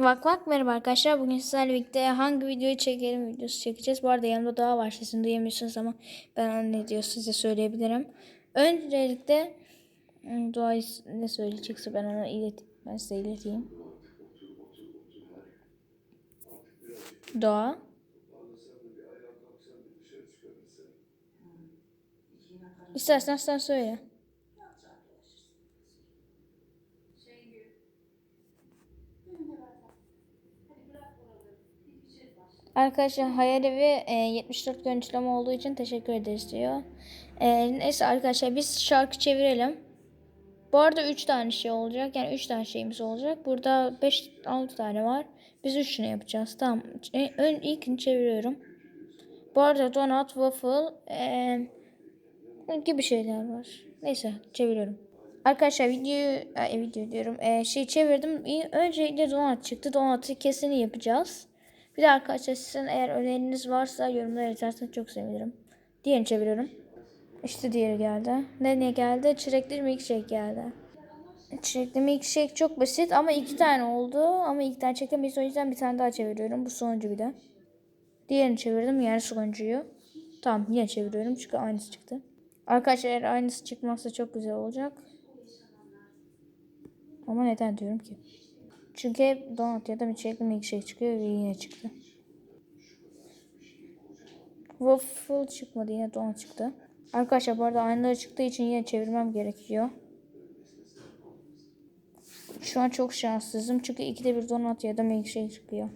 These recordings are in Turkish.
Vak vak merhaba arkadaşlar. Bugün sizlerle birlikte hangi videoyu çekelim videosu çekeceğiz. Bu arada yanımda Doğa var. Sesini duyamıyorsunuz ama ben ne diyor size söyleyebilirim. Öncelikle hmm, Doğa ne söyleyecekse ben ona ilet ben size ileteyim. Doğa. İstersen sen söyle. Arkadaşlar Hayal Evi e, 74 görüntüleme olduğu için teşekkür ederiz diyor. E, neyse arkadaşlar biz şarkı çevirelim. Bu arada 3 tane şey olacak. Yani 3 tane şeyimiz olacak. Burada 5-6 tane var. Biz 3'ünü yapacağız. Tamam. E, ön, ilkini çeviriyorum. Bu arada donut, waffle e, gibi şeyler var. Neyse çeviriyorum. Arkadaşlar videoyu e, video diyorum. E, şey çevirdim. Öncelikle donut çıktı. Donut'ı kesin yapacağız. Bir de arkadaşlar sizin eğer öneriniz varsa yorumlara yazarsanız çok sevinirim. Diğerini çeviriyorum. İşte diğeri geldi. Ne ne geldi? Çilekli milkshake geldi. Çilekli milkshake çok basit ama iki tane oldu. Ama iki tane çekemeyiz. O yüzden bir tane daha çeviriyorum. Bu sonuncu bir de. Diğerini çevirdim. Yani sonuncuyu. Tamam yine çeviriyorum. Çünkü aynısı çıktı. Arkadaşlar eğer aynısı çıkmazsa çok güzel olacak. Ama neden diyorum ki? Çünkü hep donut ya da milkshake milkshake çıkıyor ve yine çıktı. Waffle çıkmadı yine donut çıktı. Arkadaşlar bu arada aynıları çıktığı için yine çevirmem gerekiyor. Şu an çok şanssızım çünkü ikide bir donut ya da milkshake çıkıyor.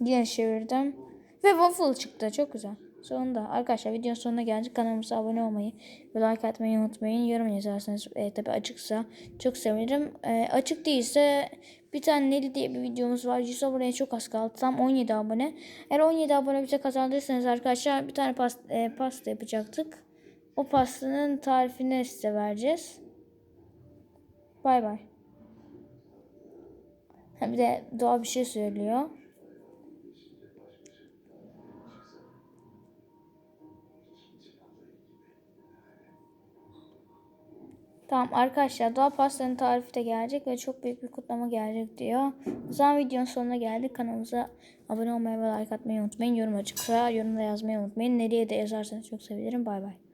Yine çevirdim. Ve waffle çıktı. Çok güzel. Sonunda arkadaşlar videonun sonuna geldik. Kanalımıza abone olmayı ve like atmayı unutmayın. Yorum yazarsanız e, tabi açıksa çok sevinirim. E, açık değilse bir tane Neli diye bir videomuz var. 100 aboneye çok az kaldı. Tam 17 abone. Eğer 17 abone bize kazandıysanız arkadaşlar bir tane pasta, e, pasta yapacaktık. O pastanın tarifini size vereceğiz. Bay bay. Bir de Doğa bir şey söylüyor. Tamam arkadaşlar doğa pastanın tarifi de gelecek ve çok büyük bir kutlama gelecek diyor. O zaman videonun sonuna geldik. Kanalımıza abone olmayı ve like atmayı unutmayın. Yorum açıksa yorumda yazmayı unutmayın. Nereye de yazarsanız çok sevinirim. Bay bay.